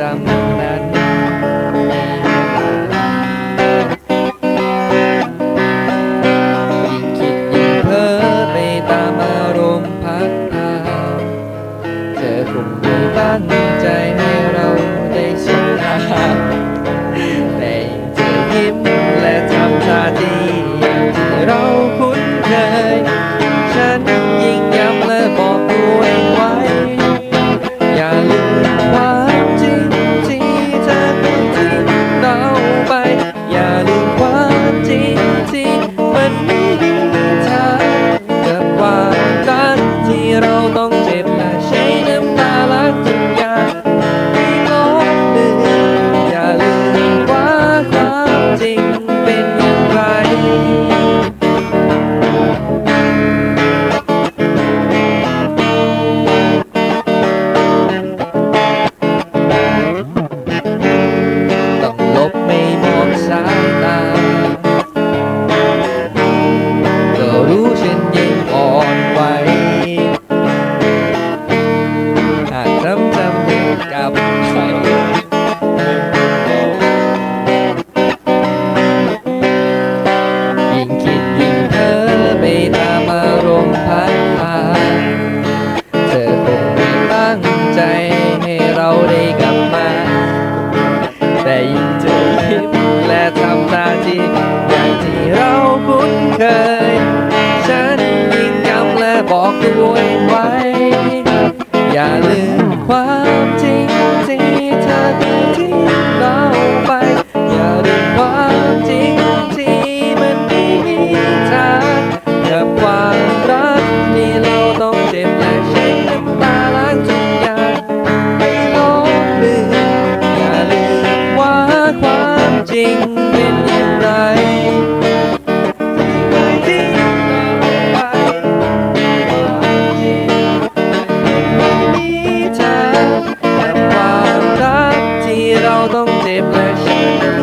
I'm mad. รู้เช่นยิ่งอ่อนไหวหากซ้ำซ้ำกับใครยิ่งคิดยิ่งเธอไปตามอารมณ์พัดพาเธอคงไม่ตั้งใจให้เราได้กลับมา แต่ยิ่งเธอคิดและทำตาที่ บอกด้วยไว้ 到冬的 pleasure。